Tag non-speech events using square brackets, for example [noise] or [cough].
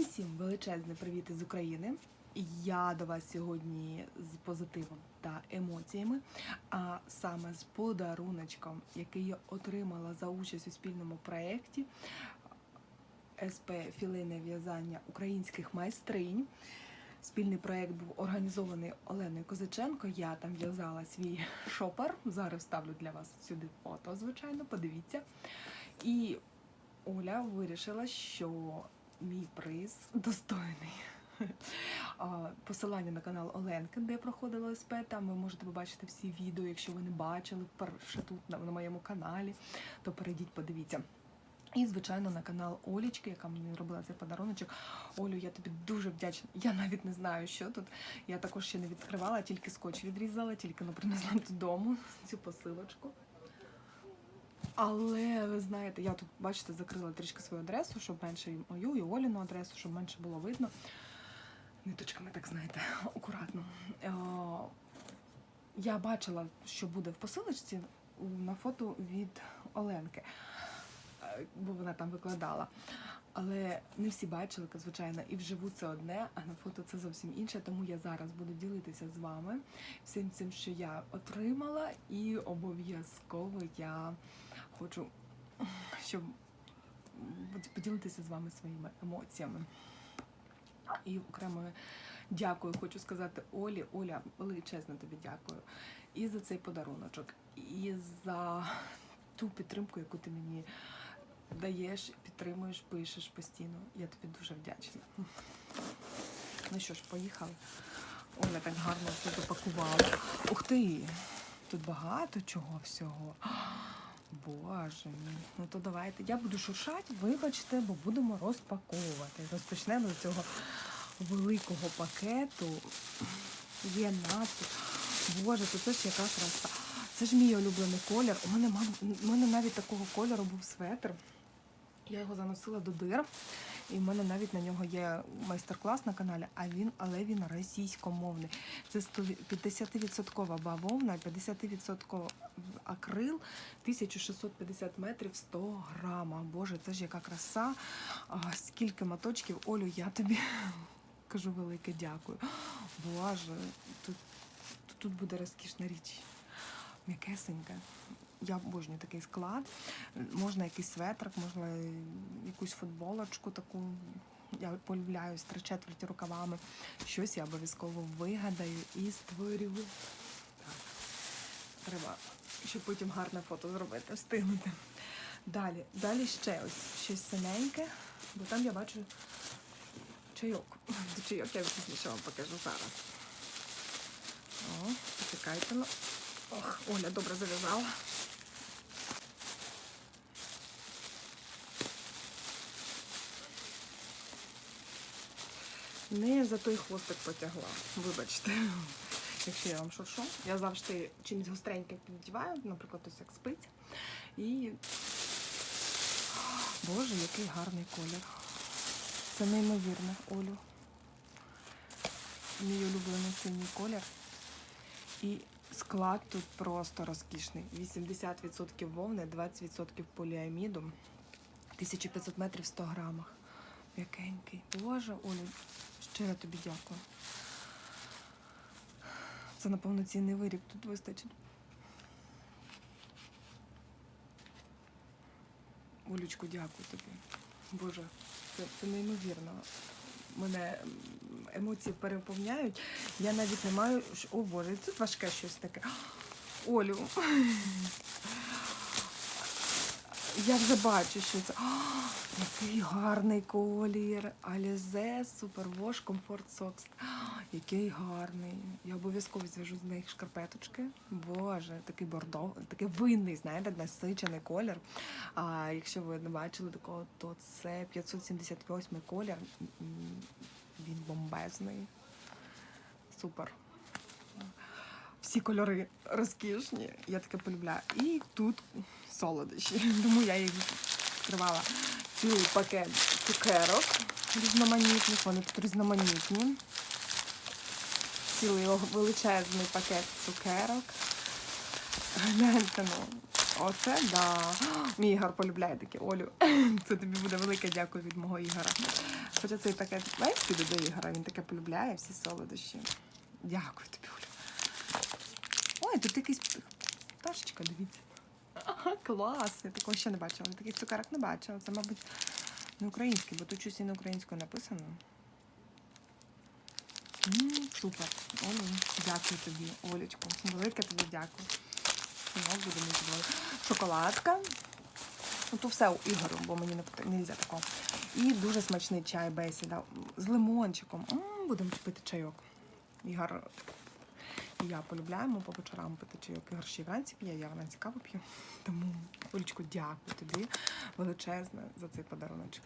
Всім величезний привіт із України. Я до вас сьогодні з позитивом та емоціями, а саме з подаруночком, який я отримала за участь у спільному проєкті СП Філейне в'язання українських майстринь. Спільний проєкт був організований Оленою Козаченко. Я там в'язала свій шопер. Зараз ставлю для вас сюди фото, звичайно, подивіться. І Оля вирішила, що мій приз достойний. Посилання на канал Оленки, де проходила СП. Там ви можете побачити всі відео. Якщо ви не бачили вперше тут на, на моєму каналі, то перейдіть, подивіться. І, звичайно, на канал Олічки, яка мені робила цей подаруночок. Олю, я тобі дуже вдячна. Я навіть не знаю, що тут. Я також ще не відкривала, тільки скотч відрізала, тільки не принесла додому [laughs] цю посилочку. Але ви знаєте, я тут, бачите, закрила трішки свою адресу, щоб менше і мою, і Оліну адресу, щоб менше було видно. Ниточками, так знаєте, [laughs] акуратно. Е, Я бачила, що буде в посилочці на фото від Оленки, е, бо вона там викладала. Але не всі бачили, звичайно, і вживу це одне, а на фото це зовсім інше. Тому я зараз буду ділитися з вами всім цим, що я отримала, і обов'язково я хочу, щоб поділитися з вами своїми емоціями. І окремо дякую, хочу сказати Олі. Оля, величезно тобі дякую. І за цей подаруночок, і за ту підтримку, яку ти мені даєш, підтримуєш, пишеш постійно. Я тобі дуже вдячна. Ну що ж, поїхали. Оля так гарно все запакувала. Ух ти! Тут багато чого всього. Боже мій. Ну то давайте. Я буду шуршати, вибачте, бо будемо розпаковувати. Розпочнемо з цього великого пакету. Є надпис. Боже, то це ж яка краса. Це ж мій улюблений колір. У мене, мам, у мене навіть такого кольору був светр. Я його заносила до дир. І в мене навіть на нього є майстер-клас на каналі, а він, але він російськомовний. Це 50% бавовна, 50% акрил, 1650 метрів 100 грама. Боже, це ж яка краса. Скільки моточків. Олю, я тобі [laughs] кажу велике дякую. Боже, тут, тут буде розкішна річ. М'якесенька. Я обожнюю такий склад. Можна якийсь светрик, можна якусь футболочку таку. Я полюбляю з три четверті рукавами. Щось я обов'язково вигадаю і створю. Так. Треба, щоб потім гарне фото зробити, встигнути. Далі, далі ще ось щось синеньке, бо там я бачу чайок. До чайок я пізніше вам покажу зараз. О, почекайте. ну. Ох, Оля добре зав'язала. Не за той хвостик потягла, вибачте. [laughs] Якщо я вам шуршу, я завжди чимось гостреньким піддіваю, наприклад, ось як спить. І. Боже, який гарний колір. Це неймовірно, Олю. Мій улюблений синій колір. І склад тут просто розкішний. 80% вовни, 20% поліаміду, 1500 метрів 100 грамах. М'якенький. Боже, Олю, щиро тобі дякую. Це на повноцінний виріб тут вистачить. Олючку, дякую тобі. Боже, це, це неймовірно. Мене емоції переповняють. Я навіть не маю. О Боже, тут важке щось таке. Олю. Я вже бачу, що це. А, який гарний колір. Alize Superwash Comfort Socks. Який гарний. Я обов'язково зв'яжу з них шкарпеточки. Боже, такий бордов, такий винний, знаєте, насичений колір. А якщо ви не бачили такого, то це 578 колір. Він бомбезний. Супер. Всі кольори розкішні. Я таке полюбляю. І тут солодощі. [laughs] Тому я їх відкривала цілий пакет цукерок різноманітних. Вони тут різноманітні. Цілий величезний пакет цукерок. Гляньте, ну. Оце да. [gasps] Мій Ігор полюбляє таке. Олю, [laughs] це тобі буде велике дякую від мого Ігора. Хоча цей пакет весь піде до Ігора, він таке полюбляє всі солодощі. Дякую тобі, Олю. Ой, тут якийсь пташечка, дивіться. Ага, клас! Я такого ще не бачила. Я таких цукерок не бачила. Це, мабуть, не український, бо тут щось і не українською написано. М, супер. Олю, дякую тобі, Олечко. Велике тобі дякую. Ну, буде мені задоволена. Шоколадка. Ну, то все у Ігору, бо мені не можна такого. І дуже смачний чай бесіда з лимончиком. М, Будемо пити чайок. Ігор я полюбляємо по вечорам пити чайок. і ще вранці п'є, я вранці каву п'ю. Тому, Олечко, дякую тобі величезне за цей подаруночок.